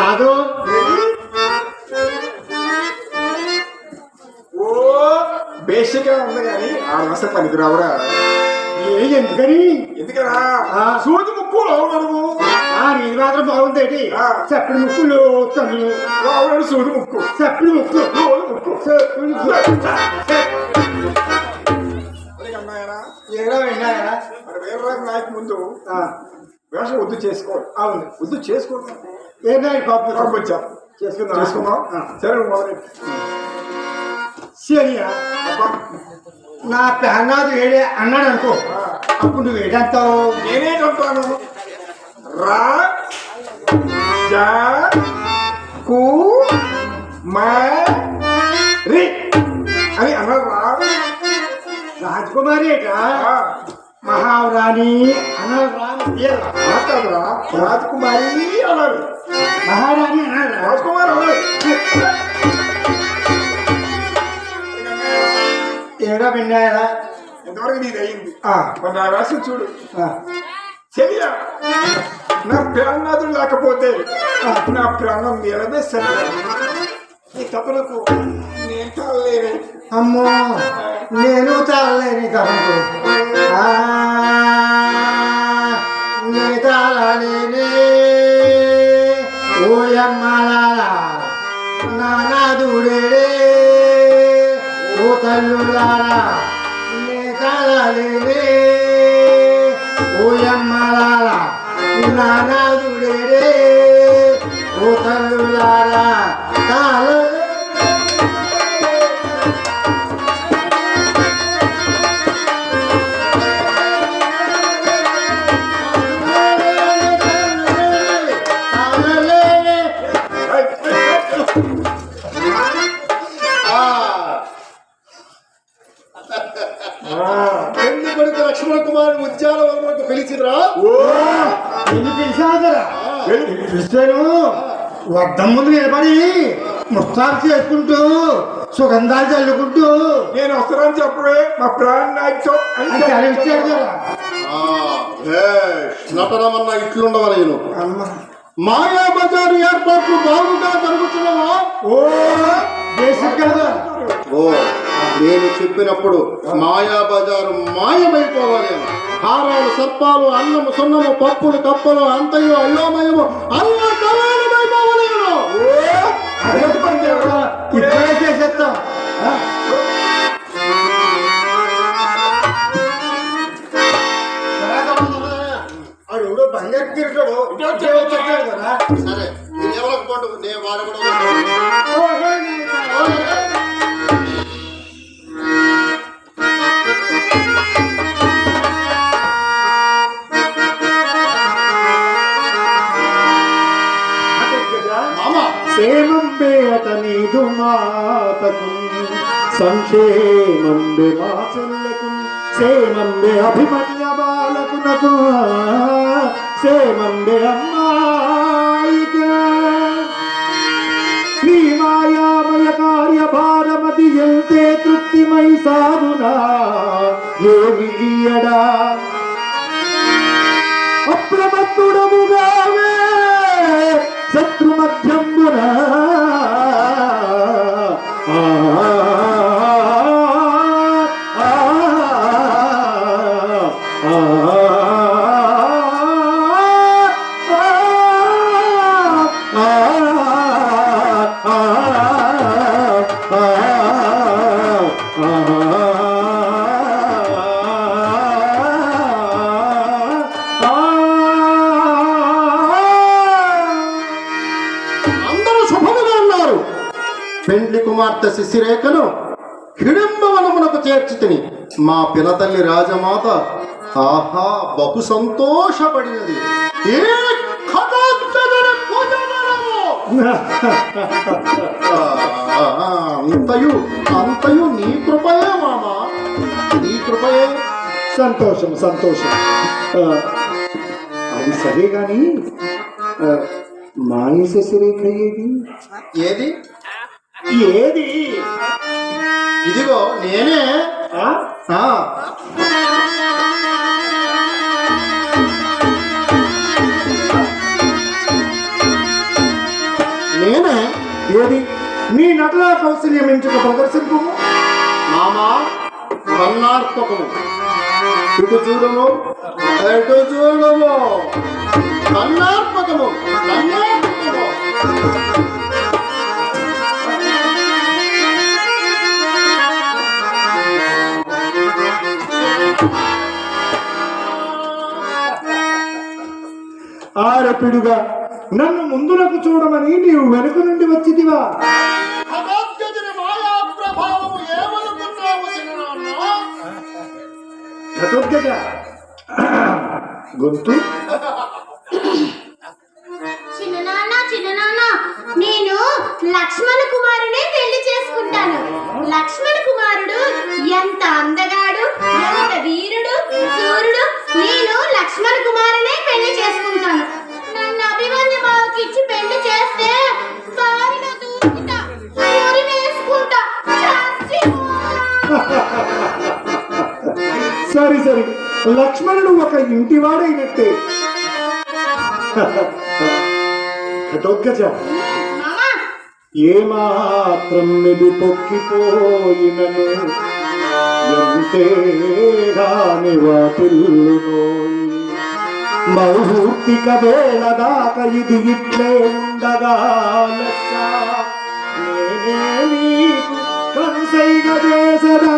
నాదో? ఓ బేసిక్గా ఉంది కానీ ఆ వస్తే పనికి రావురా ఏ ఎందుకని? ఆ. సూది ముక్కు మనము. ఆ నీది మాత్రం బాగుంది ఆ. చప్పుడు ముక్కులు తను. రావుడు సూది ముక్కు. చప్పుడు ముక్కు. ముక్కు. చప్పుడు ముక్కు. ఏడా మరి వేరే నాయకు ముందు వేషం వద్దు చేసుకో. అవును వద్దు చేసుకోవడం ఏ నాయుడు పాపం పంపించాం చేసుకుందాం చేసుకుందాం. సరే అబ్బా. నా పెహనాదు ఏడే అన్నాడు అనుకో. అప్పుడు నువ్వు ఏడంటావు నేనేంటాను రా జా కు మా రి. అని అన్నారు రా. రాజకుమారి ఏటా? మహారాణి రాజకుమారి అన్నారు మహారాణి అన్నాడు రా. రాజకుమారి అన్నారు ఏడా విన్నాయా ఎంతవరకు నీది అయింది. మరి నా రాసి చూడు. ఆ. చెలియా నా ప్రాణాదులు లేకపోతే నా ప్రాణం నిలదే సరే నీ తపలకు నేను అమ్మో నేను తాళలేని తనకు నీ నే తాళలేనే నానాదుడే ఓ తల్లులారా నీ తాళలేనే ఓయమ్మలారా నానాదుడే ఓ తల్లులారా. వద్దం ముందు నిలబడి ముస్తాబు చేసుకుంటూ సుగంధాలు చల్లుకుంటూ. నేను వస్తానని చెప్పే మా ప్రాణ నాయకు అని సెలవిచ్చాడు కదా. నటనమన్న ఇట్లుండవ నేను? అమ్మ. మాయా బజారు ఏర్పాట్లు బాగుగా జరుగుతున్నవా ఓ కదా. ఓ నేను చెప్పినప్పుడు మాయా బజారు మాయమైపోవాలి. హారాలు సర్పాలు అన్నము సున్నము పప్పులు కప్పలు అంతయు అల్లోమయము అల్ల ఇప్పుడే చేసేస్తాం. ఎవడో బంగారు తిరుగుతాడు సరే ఎవరికి పండు నేను వాడు మాతకు సంక్షేమంబే మా చెల్లెకు క్షేమంబే అభిమన్య బాలకునకు క్షేమంబే అమ్మాయికి శ్రీ మాయామయ కార్యభారమతి ఎంతే తృప్తిమై సాధునా ఏమి ఇయ్యడా అప్రమత్తుడముగావే శత్రు పెండ్లి కుమార్తె శిశిరేఖను హిడింబవనమునకు చేర్చితిని మా పినతల్లి రాజమాత ఆహా బహు సంతోషపడినది. అంతయు అంతయు నీ కృపయే మామా. నీ కృపయే. సంతోషం సంతోషం. అది సరే ఆ, మానస సురేఖ ఏది? ఏది? ఏది? ఇదిగో నేనే. నేనే? ఏది? నీ నటనా కౌశల్యం ఎంచుక ప్రదర్శింపు. మామా కన్నార్థకము ఇటు చూడము ఎటు చూడము. కన్నార్థకము కన్నార్థకము ఆరపిడుగా. నన్ను ముందులకు చూడమని నీవు వెనుక నుండి వచ్చిదివా భగవద్గతిని మాయా ప్రభావము ఏమనుకున్నావు చిన్ననాన్న ఘటోద్గజ గొంతు చిన్ననాన్న చిన్ననాన్న నేను లక్ష్మణ కుమారునే పెళ్ళి చేసుకుంటాను. లక్ష్మణ కుమారుడు ఎంత అందగాడు ఎంత వీరుడు సూర్యుడు నేను లక్ష్మణ కుమారునే లక్ష్మణుడు ఒక ఇంటివాడైనట్టే. మామా! ఏమాత్రం మెది పొక్కిపోయినను? ఎంతే గాని వాటిల్లునోయి మౌహూర్తిక వేళ దాకా ఇది ఇట్లే ఉండగా కనుసైగ చేసదా?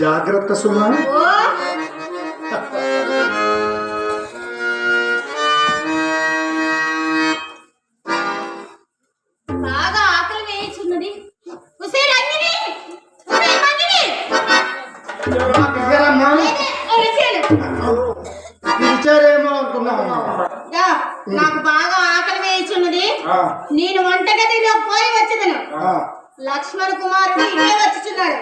జాగ్రత్త సుమా. లక్ష్మణ కుమారుడు ఇదే వచ్చుచున్నాడు.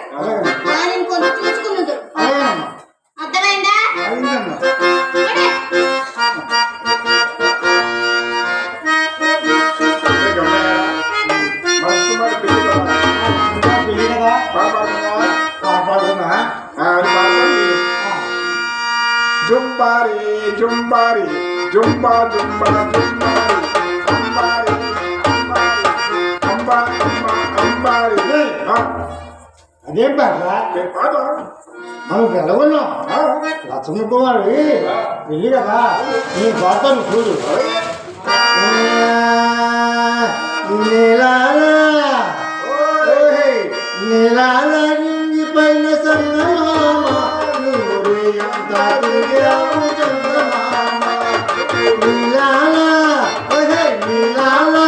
కొంచెం చూసుకున్నదు. అలాగేనమ్మా అర్థమైందా? జుంబారి జుంబారి జుంబా జుంబా జుంబారి జుంబా అదేం పాట ఏం పాట మనం వెళ్ళగొన్నాం లక్ష్మీ కుమారి వెళ్ళి కదా. నీ పాటను చూడు. నిలాలి పైన సంగమామ అంతా తిరిగాము చంద్రమామ నిలాలా నిలాలా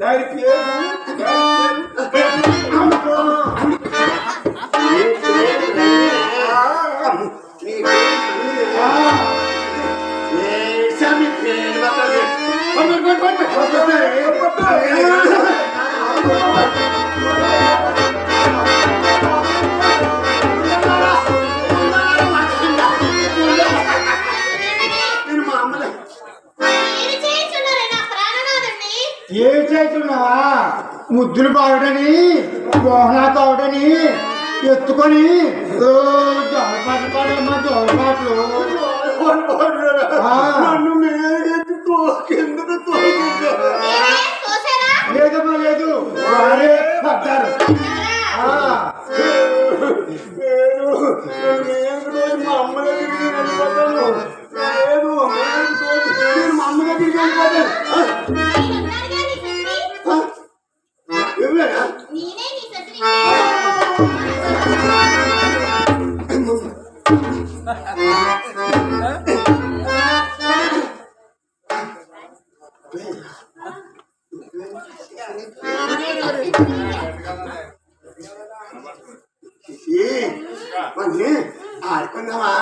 దాని పేరు ముద్దులు బావుడని మోహనాథావుడని ఎత్తుకొని జోలపాటలు జోలపాటలు ఏ ఆడుకున్నావా